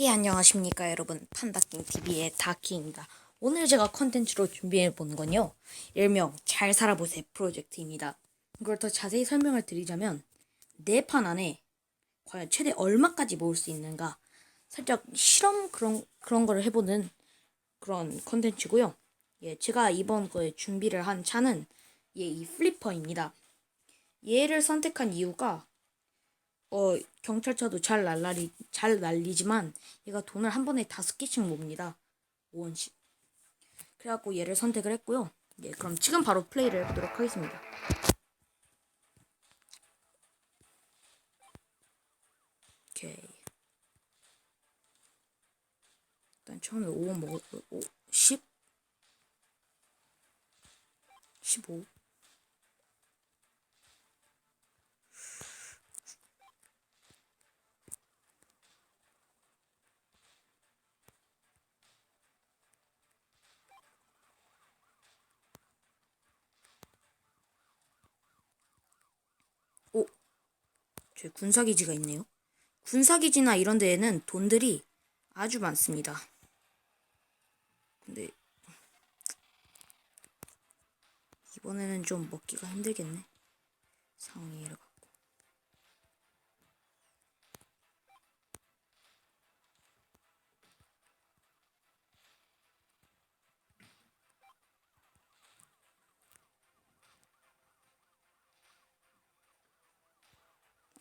예, 안녕하십니까, 여러분. 판다킹TV의 다키입니다. 오늘 제가 컨텐츠로 준비해 본 건요. 일명 잘 살아보세 프로젝트입니다. 이걸 더 자세히 설명을 드리자면, 네 판 안에 과연 최대 얼마까지 모을 수 있는가, 살짝 실험 그런, 그런 거를 해보는 그런 컨텐츠고요. 예, 제가 이번 거에 준비를 한 차는 예, 이 플리퍼입니다. 얘를 선택한 이유가 어 경찰차도 잘 날라리 잘 날리지만 얘가 돈을 한 번에 다섯 개씩 몹니다. 5원씩. 그래갖고 얘를 선택을 했고요. 예, 그럼 지금 바로 플레이를 해보도록 하겠습니다. 오케이. 일단 처음에 5원 먹었고, 5, 10? 15. 오, 제 군사기지가 있네요. 군사기지나 이런 데에는 돈들이 아주 많습니다. 근데 이번에는 좀 먹기가 힘들겠네. 상위를 갖고.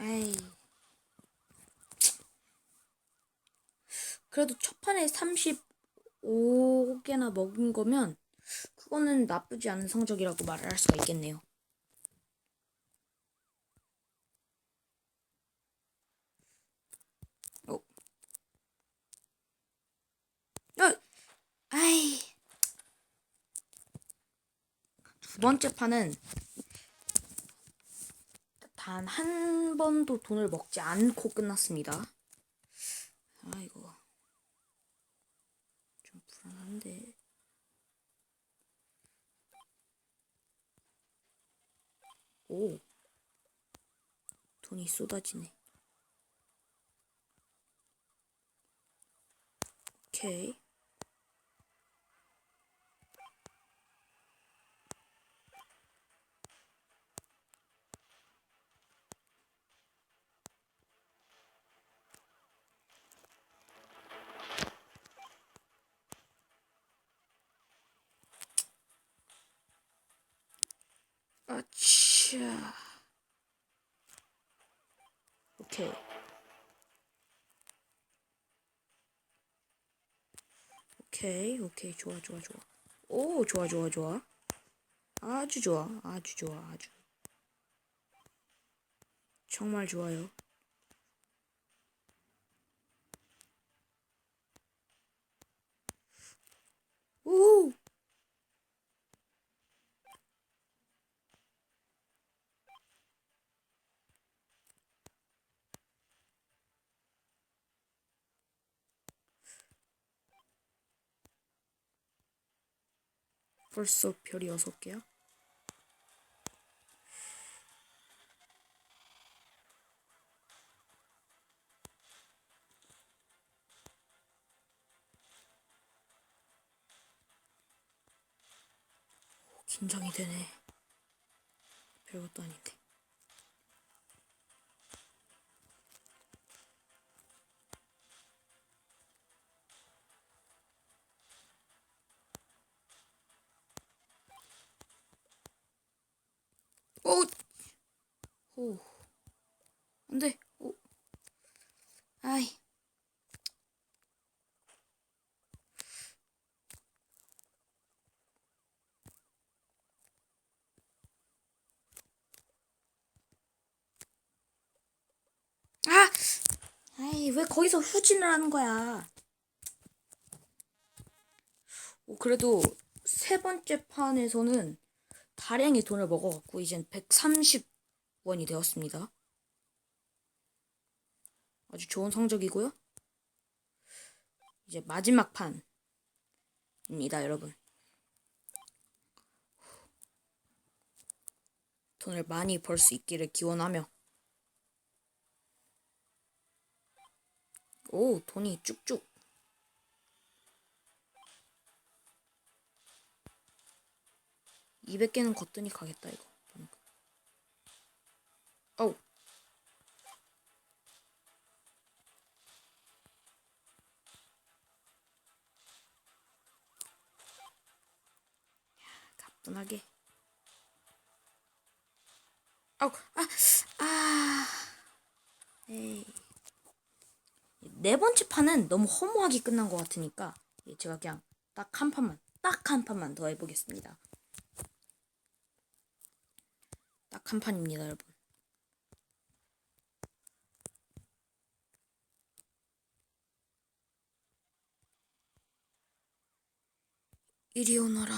에이. 그래도 첫 판에 35개나 먹은 거면 그거는 나쁘지 않은 성적이라고 말을 할 수가 있겠네요. 어. 어. 아이. 두 번째 판은 단 한 번도 돈을 먹지 않고 끝났습니다. 아이고. 좀 불안한데. 오. 돈이 쏟아지네. 오케이. 아차. 오케이. 오케이, 오케이. 좋아, 좋아, 좋아. 오, 좋아, 좋아, 좋아. 아주 좋아, 아주 좋아, 아주. 정말 좋아요. 오! 벌써 별이 여섯 개야? 오, 긴장이 되네. 별것도 아닌데. 오. 안 돼. 오. 아이. 아! 아이, 왜 거기서 후진을 하는 거야? 오, 그래도 세 번째 판에서는 다량의 돈을 먹어갖고 이젠 130 원이 되었습니다. 아주 좋은 성적이고요. 이제 마지막 판입니다, 여러분. 돈을 많이 벌 수 있기를 기원하며 오, 돈이 쭉쭉. 이백 개는 거뜬히 가겠다 이거. 가뿐하게. 아우, 아, 아. 네 번째 판은 너무 허무하게 끝난 것 같으니까 예, 제가 그냥 딱 한 판만 딱 한 판만 더 해보겠습니다. 딱 한 판입니다, 여러분. 이리 오너라.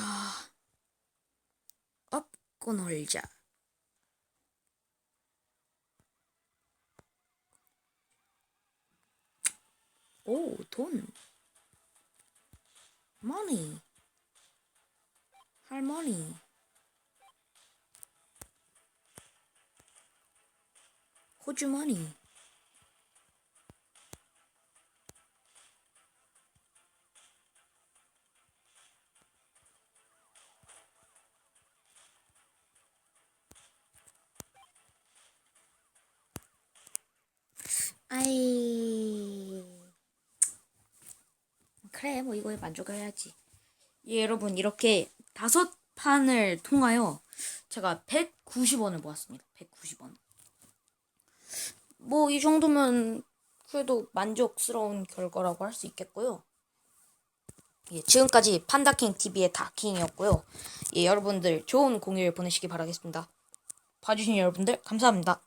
업고 놀자. 오, 돈. 머니. 할머니. 호주머니. 아이. 그래, 뭐 이거에 만족해야지. 예, 여러분, 이렇게 다섯 판을 통하여 제가 190원을 모았습니다. 190원. 뭐, 이 정도면 그래도 만족스러운 결과라고 할 수 있겠고요. 예, 지금까지 판다킹 TV의 다킹이었고요. 예, 여러분들 좋은 공휴일 보내시기 바라겠습니다. 봐주신 여러분들 감사합니다.